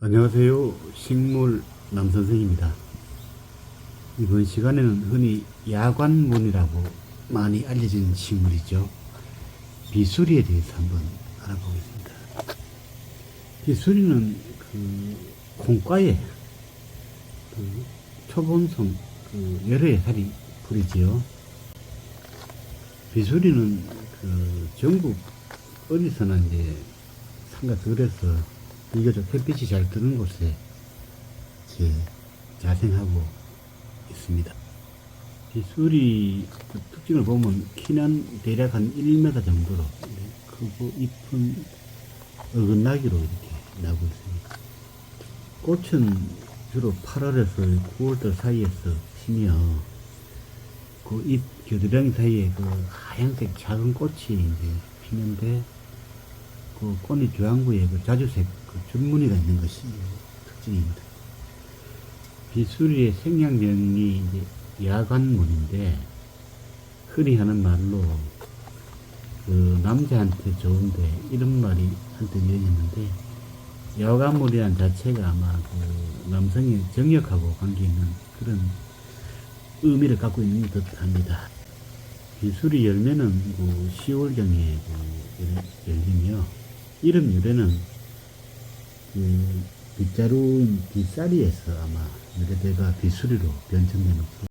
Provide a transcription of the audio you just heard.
안녕하세요. 식물 남선생입니다. 이번 시간에는 흔히 야관문이라고 많이 알려진 식물이죠. 비수리에 대해서 한번 알아보겠습니다. 비수리는 그 콩과에 그 초본성 그 여러 해살이 풀이지요. 비수리는 그 전국 어디서나 이제 상가 들에서 비교적 햇빛이 잘 드는 곳에 이제 자생하고 있습니다. 비수리 그 특징을 보면 키는 대략 한 1m 정도로 크고 잎은 어긋나기로 이렇게 나고 있습니다. 꽃은 주로 8월에서 9월달 사이에서 피며 그 잎 겨드랑이 사이에 그 하얀색 작은 꽃이 이제 피는데 그 꽃이 주황구에 그 자주색 그 줄무늬가 있는 것이 특징입니다. 비수리의 생양명이 이제 야관문인데 흔히 하는 말로 그 남자한테 좋은데 이런 말이 한때 유행했는데 야관문이란 자체가 아마 그 남성의 정력하고 관계 있는 그런 의미를 갖고 있는 듯 합니다. 비수리 열매는 그 10월경에 그 열리며 이름 유래는 그 빗자루인 빗사리에서 아마 유래돼가 비수리로 변천된 것으로